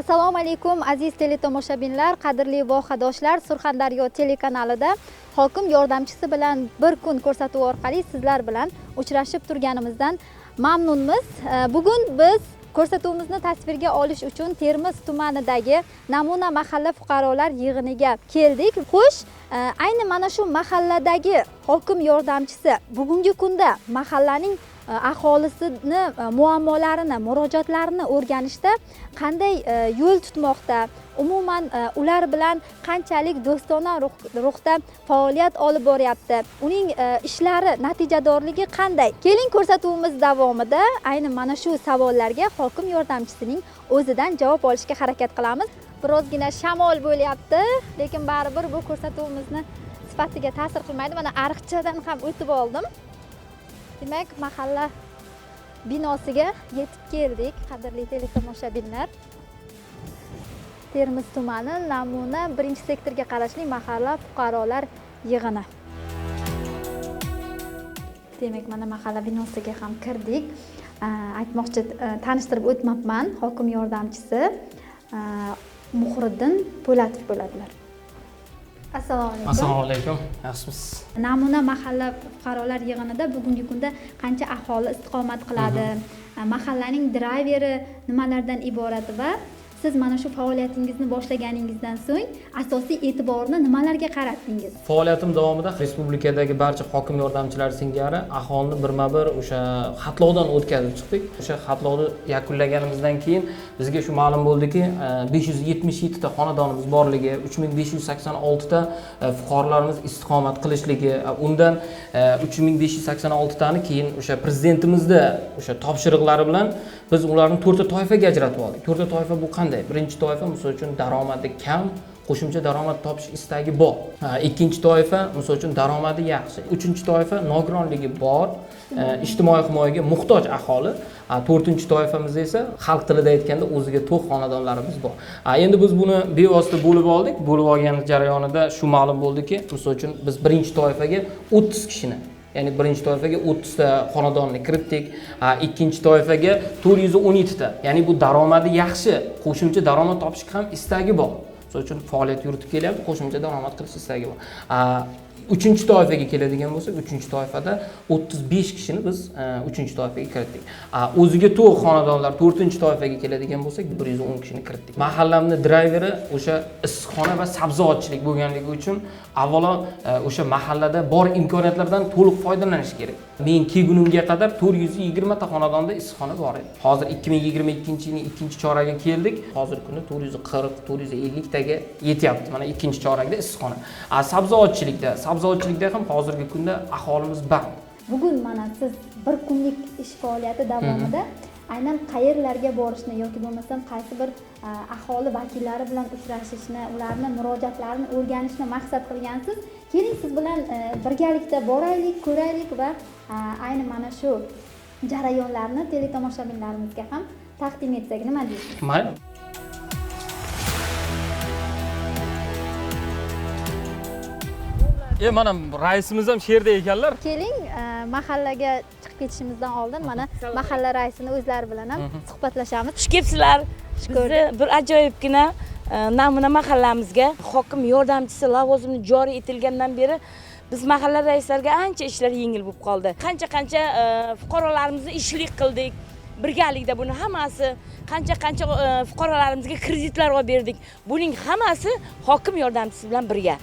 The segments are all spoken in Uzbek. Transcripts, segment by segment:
assalomu alaykum aziz teletomoshabinlar qadrli vohadoshlar surxondaryo telekanalida hokim yordamchisi bilan bir kun ko'rsatuvi orqali sizlar bilan uchrashib turganimizdan mamnunmiz. Bugun biz ko'rsatuvimizni tasvirga olish uchun termiz tumanidagi namuna mahalla fuqarolar yig'iniga keldik. Xo'sh ayni mana shu mahalladagi hokim yordamchisi bugungi kunda mahallaning Э, aholisini э, muammolarini murojaatlarini o'rganishda qanday e, yo'l tutmoqda? Umuman e, ular bilan qanchalik do'stona ruhda faoliyat olib boryapti? Uning e, ishlari natijadorligi qanday? Keling ko'rsatuvimiz davomida ayni mana shu savollarga hokim yordamchisining o'zidan javob olishga harakat qilamiz. Birozgina shamol bo'lyapti lekin baribir bu ko'rsatuvimizni sifatiga ta'sir qilmaydi. Mana ariqchadan ham o'tib oldim. Demak mahalla binosiga yetib keldik. Qadrli teletomoshabinlar termiz tumani namuna birinchi sektorga qarashli mahalla fuqarolar yig'ini. Demak mana mahalla binosiga ham kirdik. Aytmoqchi e, tanishtirib o'tmabman hokim yordamchisi e, muhriddin po'latov bo'ladilar. Assalomu alaykum. Assalomu alaykum. Yaxshimisiz? Namuna mahalla fuqarolar yig'inida bugungi kunda qancha aholi istiqomat qiladi? Mahallaning drayveri nimalardan iborat va siz mana shu faoliyatingizni boshlaganingizdan so'ng asosiy e'tiborni nimalarga qaratdingiz? Faoliyatim davomida respublikadagi barcha hokim yordamchilari singari aholini birma bir o'sha xatlovdan o'tkazib chiqdik. O'sha xatlovni yakunlaganimizdan keyin bizga shu ma'lum bo'ldiki e, besh yuz yetmish yettita xonadonimiz borligi uch ming besh yuz sakson oltita e, fuqarolarimiz istiqomat qilishligi e, undan uch ming besh yuz sakson oltitani keyin o'sha prezidentimizni o'sha topshiriqlari bilan biz ularni to'rtta toifaga ajratib oldik. To'rtta toifa bu qanday? Birinchi toifa misol uchun daromadi kam qo'shimcha daromad topish istagi bor. Ikkinchi toifa misol uchun daromadi yaxshi. Uchinchi toifa nogironligi bor e, ijtimoiy himoyaga muhtoj aholi. To'rtinchi toifamiz esa xalq tilida aytganda o'ziga to'q xonadonlarimiz bor. Endi biz buni bevosita bo'lib oldik. Bo'lib olgan jarayonida shu ma'lum bo'ldiki misol uchun biz birinchi toifaga o'ttiz kishini ya'ni birinchi toifaga o'ttizta xonadonni kiritdik ikkinchi toifaga to'rt yuz o'n yettita. Ya'ni bu daromadi yaxshi. Qo'shimcha daromad topishga ham istagi bor. Misol uchun faoliyat yuritib kelyapti qo'shimcha daromad qilish istagi bor. Uchinchi toifaga keladigan bo'lsak uchinchi toifada o'ttiz besh kishini biz e, uchinchi toifaga kiritdik. O'ziga to'q xonadonlar to'rtinchi toifaga keladigan bo'lsak bir yuz o'n kishini kiritdik. Mahallamni drayveri o'sha issiqxona va sabzavotchilik bo'lganligi uchun avvalo e, o'sha mahallada bor imkoniyatlardan to'liq foydalanish kerak. Men kelgunimga qadar to'rt yuz yigirmata xonadonda issiqxona bor edi. Hozir ikki ming yigirma ikkinchi yilning ikkinchi choragiga keldik. Hozirgi kunda to'rt yuz qirq to'rt yuz elliktaga yetyapti mana ikkinchi chorakda issiqxona. Sabzavotchilikda sabzavotchilikda sabzavotchilikda ham hozirgi kunda aholimiz band. Bugun mana siz bir kunlik ish faoliyati davomida aynan qayerlarga borishni yoki bo'lmasam qaysi bir a, aholi vakillari bilan uchrashishni ularni murojaatlarini o'rganishni maqsad qilgansiz. Keling siz bilan e, birgalikda boraylik ko'raylik va a, ayni mana shu jarayonlarni teletomoshabinlarimizga ham taqdim etsak nima deysiz? Mayli e mana raisimiz ham shu yerda ekanlar. Keling e, mahallaga chiqib ketishimizdan oldin mana mahalla raisini o'zlari bilan ham suhbatlashamiz. Xush kelibsizlar. Bizni bir ajoyibgina e, namuna mahallamizga hokim yordamchisi lavozimi joriy etilgandan beri biz mahalla raislariga ancha ishlar yengil bo'lib qoldi. Qancha qancha e, fuqarolarimizni ishlik qildik birgalikda buni hammasi qancha qancha fuqarolarimizga kreditlar olib berdik. Buning hammasi hokim yordamchisi bilan birga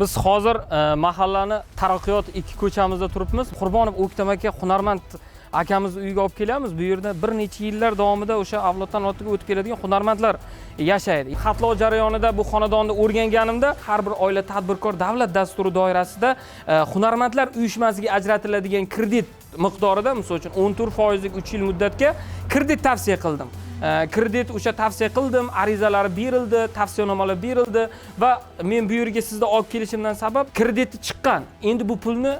biz hozir e, mahallani taraqqiyot ikki ko'chamizda turibmiz. Qurbonov o'ktam aka hunarmand akamizni uyiga olib kelamiz bu yerda bir necha yillar davomida o'sha avloddan avlodga o'tib keladigan hunarmandlar yashaydi. Xatlov jarayonida bu xonadonni o'rganganimda har bir oila tadbirkor davlat dasturi doirasida e, hunarmandlar uyushmasiga ajratiladigan kredit miqdorida misol uchun o'n to'rt foizlik uch yil muddatga kredit tavsiya qildim. Kredit o'sha tavsiya qildim arizalari berildi tavsiyanomalar berildi va men bu yerga sizni olib kelishimdan sabab krediti chiqqan endi bu pulni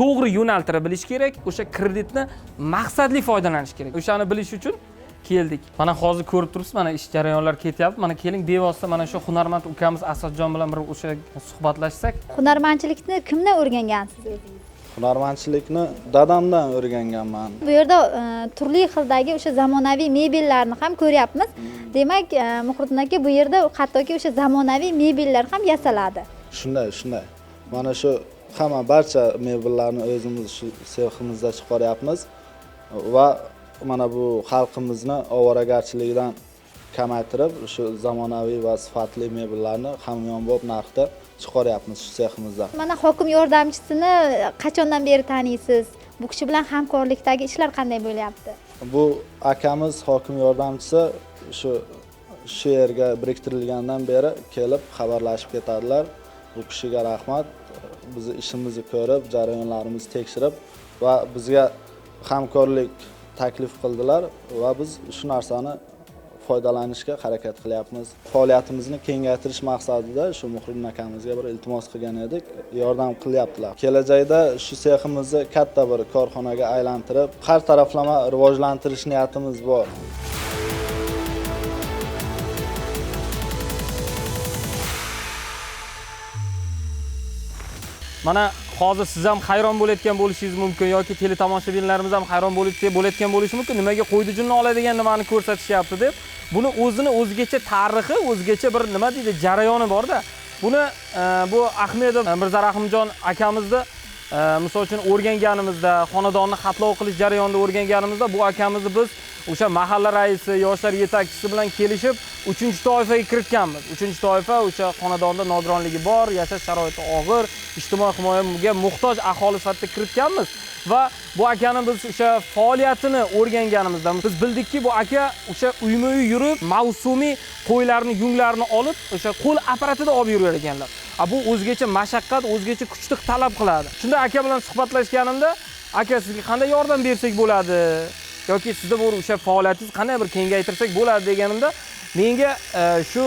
to'g'ri yo'naltira bilish kerak o'sha kreditni maqsadli foydalanish kerak o'shani bilish uchun keldik mana hozir ko'rib turibsiz mana ish jarayonlari ketyapti mana keling bevosita mana shu hunarmand ukamiz asadjon bilan bir o'sha suhbatlashsak hunarmandchilikni kimdan o'rgangansiz o'zingiz hunarmandchilikni dadamdan o'rganganman. Bu yerda e, turli xildagi o'sha zamonaviy mebellarni ham ko'ryapmiz. Demak e, muhriddin aka bu yerda hattoki o'sha zamonaviy mebellar ham yasaladi. Shunday shunday. Mana shu hamma barcha mebellarni o'zimiz shu seximizda chiqaryapmiz. Va mana bu xalqimizni ovoragarchilikdan kamaytirib shu zamonaviy va sifatli mebellarni hamyonbop narxda chiqaryapmiz shu seximizda. Mana hokim yordamchisini qachondan beri taniysiz? Bu kishi bilan hamkorlikdagi ishlar qanday bo'lyapti? Bu akamiz hokim yordamchisi shu shu yerga biriktirilgandan beri kelib xabarlashib ketadilar. Bu kishiga rahmat. Bizni ishimizni ko'rib jarayonlarimizni tekshirib va bizga hamkorlik taklif qildilar va biz shu narsani foydalanishga harakat qilyapmiz. Faoliyatimizni kengaytirish maqsadida shu muhriddin akamizga bir iltimos qilgan edik. Yordam qilyaptilar. Kelajakda shu seximizni katta bir korxonaga aylantirib har taraflama rivojlantirish niyatimiz bor. Mana hozir siz ham hayron bo'layotgan bo'lishingiz mumkin yoki teletomoshabinlarimiz ham hayron bo'lib- bo'layotgan bo'lishi mumkin. Nimaga qo'ydi junni oladigan nimani ko'rsatishyapti deb buni o'zini o'zgacha tarixi o'zgacha bir nima deydi jarayoni borda. Buni e, bu ahmedov e, mirzarahimjon akamizni e, misol uchun o'rganganimizda xonadonni xatlov qilish jarayonida o'rganganimizda bu akamizni biz o'sha mahalla raisi yoshlar yetakchisi bilan kelishib uchinchi toifaga kiritganmiz. Uchinchi toifa o'sha xonadonda nogironligi bor yashash sharoiti og'ir ijtimoiy himoyaga muhtoj aholi sifatida kiritganmiz va bu akani biz o'sha faoliyatini o'rganganimizda biz bildikki bu aka o'sha uyma uy yurib mavsumiy qo'ylarni yunglarini olib o'sha qo'l apparatida olib yurar ekanlar. A bu o'zgacha mashaqqat o'zgacha kuchni talab qiladi. Shunda aka bilan suhbatlashganimda aka sizga qanday yordam bersak bo'ladi? Yoki sizni bu o'sha faoliyatingizni qanday bir kengaytirsak bo'ladi deganimda menga e, shu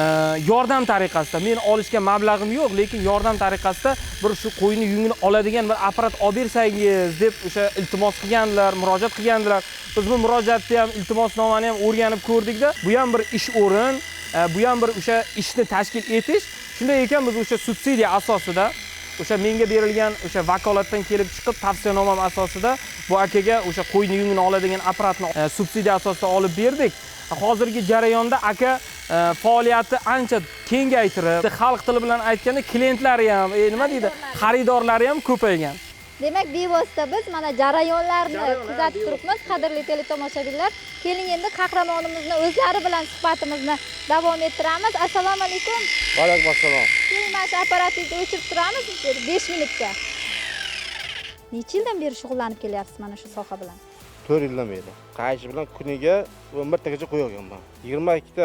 e, yordam tariqasida men olishga mablag'im yo'q lekin yordam tariqasida bir shu qo'yni yungini oladigan bir apparat olib bersangiz deb o'sha iltimos qilgandilar murojaat qilgandilar. Biz bu murojaatni ham iltimosnomani ham o'rganib ko'rdikda bu ham bir ish o'rin e, bu ham bir o'sha ishni tashkil etish. Shunday ekan biz o'sha subsidiya asosida o'sha menga berilgan o'sha vakolatdan kelib chiqib tavsiyanomam asosida bu akaga o'sha qo'yni yungini oladigan apparatni e, subsidiya asosida olib berdik. Hozirgi jarayonda aka e, faoliyati ancha kengaytirib xalq tili bilan aytganda klientlari ham e, nima deydi xaridorlari ham ko'paygan demak bevosita biz mana jarayonlarni kuzatib turibmiz qadrli teletomoshabinlar. Keling endi qahramonimizni o'zlari bilan suhbatimizni davom ettiramiz. Assalomu alaykum. Vaalaykum assalom. Keling mana shu apparatingizni o'chirib turamiz. Besh minutga. Necha yildan beri shug'ullanib kelyapsiz mana shu soha bilan? To'rt yildan beri. Qaychi bilan? Kuniga o'n birtagacha qo'y olganman yigirma ikkita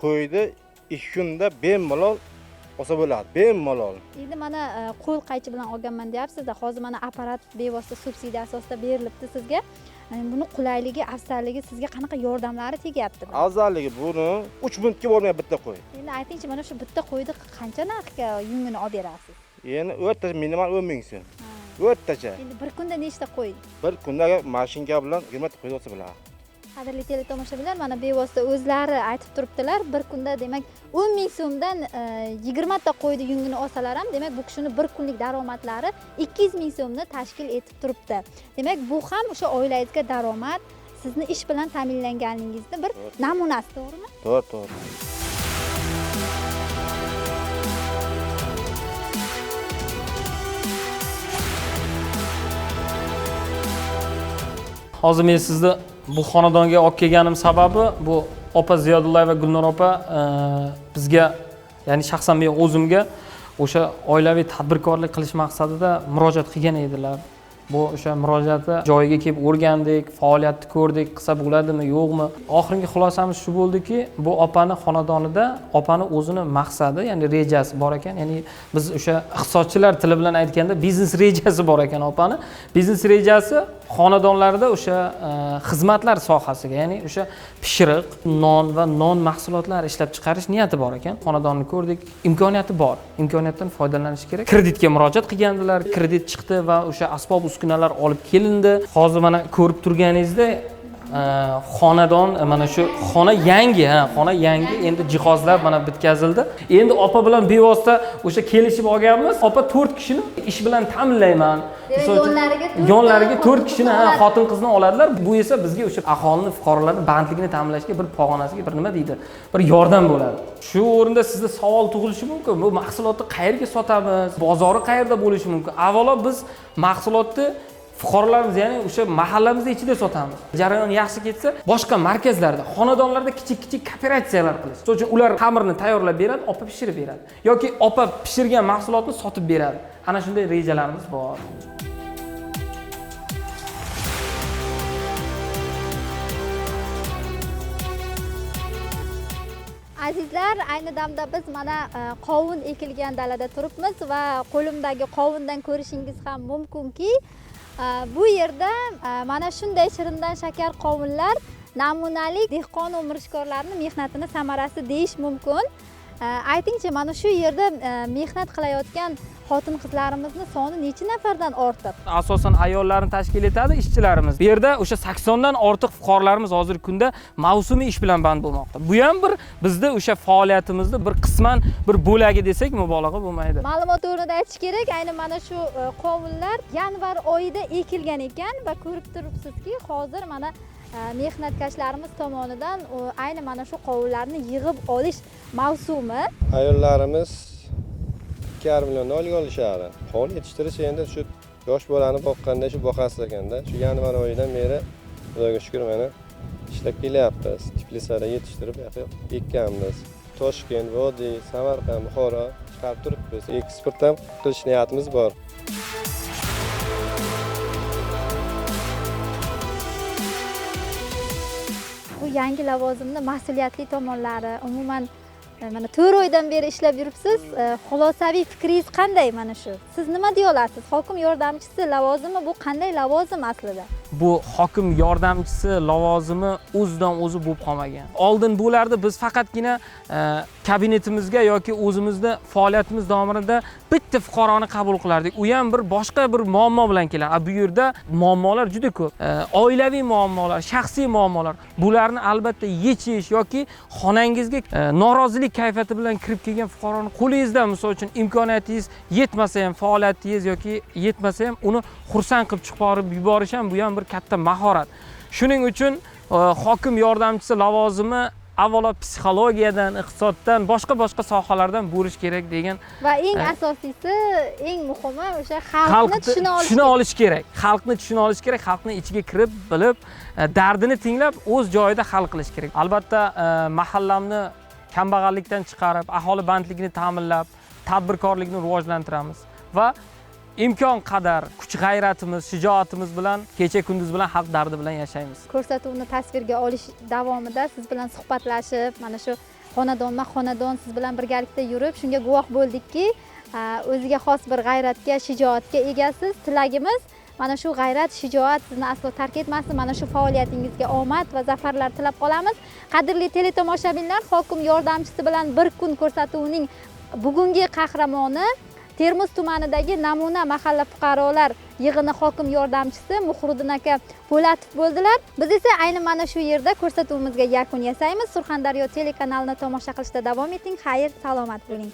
qo'yni ikki kunda bemalol olsa bo'ladi. Bemalol. Endi mana e, qo'l qaychi bilan olganman deyapsizda hozir mana apparat bevosita subsidiya asosida berilibdi sizga. Buni qulayligi afzalligi sizga qanaqa yordamlari tegyapti? Afzalligi buni uch minutga bormayapti bitta qo'y. Endi aytingchi mana shu bitta qo'yni qancha narxga yungini olib berasiz? Endi o'rtacha minimal o'n ming so'm. O'rtacha. Endi bir kunda nechta qo'y? Bir kunda mashinka bilan yigirmata qo'y olsa bo'ladi qadrli teletomoshabinlar mana bevosita o'zlari aytib turibdilar bir kunda demak o'n ming so'mdan e, yigirmata qo'yni yungini olsalar ham demak bu kishini bir kunlik daromadlari ikki yuz ming so'mni tashkil etib turibdi. Demak bu ham o'sha oilangizga daromad sizni ish bilan ta'minlanganingizni bir namunasi to'g'rimi? To'g'ri to'g'ri. Hozir men sizni bu xonadonga olib kelganim sababi bu opa ziyodullayeva gulnor opa e, bizga ya'ni shaxsan men o'zimga o'sha oilaviy tadbirkorlik qilish maqsadida murojaat qilgan edilar. Bu o'sha murojaatni joyiga kelib o'rgandik faoliyatni ko'rdik. Qilsa bo'ladimi yo'qmi? Oxirgi xulosamiz shu bo'ldiki bu opani xonadonida opani o'zini maqsadi ya'ni rejasi bor ekan. Ya'ni biz o'sha iqtisodchilar tili bilan aytganda biznes rejasi bor ekan opani. Biznes rejasi xonadonlarida o'sha e, xizmatlar sohasiga ya'ni o'sha pishiriq non va non mahsulotlari ishlab chiqarish niyati bor ekan. Xonadonni ko'rdik imkoniyati bor. Imkoniyatdan foydalanish kerak. Kreditga murojaat qilgandilar kredit chiqdi va o'sha asbob uskunalar olib kelindi. Hozir mana ko'rib turganingizdek xonadon e, mana shu xona yangi ha xona yangi. Endi jihozlar mana bitkazildi. Endi opa bilan bevosita o'sha kelishib olganmiz. Opa to'rt kishini ish bilan ta'minlayman. Yonlariga to'rt kishini ha, xotin qizni oladilar. Bu esa bizga o'sha aholini fuqarolarni bandligini ta'minlashga bir pog'onasiga bir nima deydi? Bir yordam bo'ladi. Shu o'rinda sizda savol tug'ilishi mumkin. Bu mahsulotni qayerga sotamiz? Bozori qayerda bo'lishi mumkin? Avvalo biz mahsulotni fuqarolarimiz ya'ni o'sha mahallamizni ichida sotamiz. Jarayon yaxshi ketsa boshqa markazlarda xonadonlarda kichik kichik kooperatsiyalar qilish. Misol uchun ular xamirni tayyorlab beradi opa pishirib beradi. Yoki opa pishirgan mahsulotni sotib beradi. Ana shunday rejalarimiz bor. Azizlar ayni damda biz mana e, qovun ekilgan dalada turibmiz va qo'limdagi qovundan ko'rishingiz ham mumkinki bu yerda mana shunday shirindan shakar qovunlar namunalik dehqonu mirishkorlarni mehnatini samarasi deyish mumkin aytingchi mana shu yerda mehnat qilayotgan xotin qizlarimizni soni necha nafardan ortiq? Asosan ayollarni tashkil etadi ishchilarimiz. Bu yerda o'sha saksondan ortiq fuqarolarimiz hozirgi kunda mavsumiy ish bilan band bo'lmoqda. Bu ham bir bizda o'sha faoliyatimizni bir qisman bir bo'lagi desak mubolag'a bo'lmaydi. Ma'lumot o'rnida aytish kerak ayni mana shu e, qovunlar yanvar oyida ekilgan ekan va ko'rib turibsizki hozir mana e, mehnatkashlarimiz tomonidan o, ayni mana shu qovunlarni yig'ib olish mavsumi. Ayollarimiz ikki yarim millionni olib olishadi. Qovun yetishtirish endi shu yosh bolani boqqanda shu boqasiz ekanda. Shu yanvar oyidan beri xudoga shukur mana ishlab kelyapmiz tiflisada yetishtirib ekkanmiz toshkent vodiy samarqand buxoro chiqarib turibmiz. Eksport ham qilish niyatimiz bor. Bu yangi lavozimni mas'uliyatli tomonlari umuman E, mana to'rt oydan beri ishlab yuribsiz. E, xulosaviy fikringiz qanday mana shu? Siz nima deya olasiz hokim yordamchisi lavozimi? Bu qanday lavozim aslida? Bu hokim yordamchisi lavozimi o'zidan o'zi bo'lib qolmagan. Oldin bo'lardi biz faqatgina e, kabinetimizga yoki o'zimizni faoliyatimiz davomida bitta fuqaroni qabul qilardik. U ham bir boshqa bir muammo bilan keladi. A bu yerda muammolar juda ko'p. E, oilaviy muammolar shaxsiy muammolar bularni albatta yechish yoki xonangizga e, norozilik kayfiyati bilan kirib kelgan fuqaroni qo'lingizda misol uchun imkoniyatingiz yetmasa ham faoliyatingiz yoki yetmasa ham uni xursand qilib chiqarib yuborish ham bu ham bir katta mahorat. Shuning uchun e, hokim yordamchisi lavozimi avvalo psixologiyadan iqtisoddan boshqa boshqa sohalardan bo'lishi kerak degan va eng Ha. asosiysi eng muhimi o'sha xalqni tushuna olish tushuna olish kerak. Xalqni tushuna olish kerak xalqni ichiga kirib bilib e, dardini tinglab o'z joyida hal qilish kerak. Albatta e, mahallamni kambag'allikdan chiqarib aholi bandligini ta'minlab tadbirkorlikni rivojlantiramiz. Va imkon qadar kuch g'ayratimiz shijoatimiz bilan kecha kunduz bilan xalq dardi bilan yashaymiz. Ko'rsatuvni tasvirga olish davomida siz bilan suhbatlashib mana shu xonadonma xonadon siz bilan birgalikda yurib shunga guvoh bo'ldikki o'ziga xos bir g'ayratga shijoatga egasiz. Tilagimiz mana shu g'ayrat shijoat sizni aslo tark etmasin mana shu faoliyatingizga omad va zafarlar tilab qolamiz. Qadrli teletomoshabinlar hokim yordamchisi bilan bir kun ko'rsatuvining bugungi qahramoni termiz tumanidagi namuna mahalla fuqarolar yig'ini hokim yordamchisi muhriddin aka po'latov bo'ldilar. Biz esa ayni mana shu yerda ko'rsatuvimizga yakun yasaymiz. Surxondaryo telekanalini tomosha qilishda davom eting. Xayr salomat bo'ling.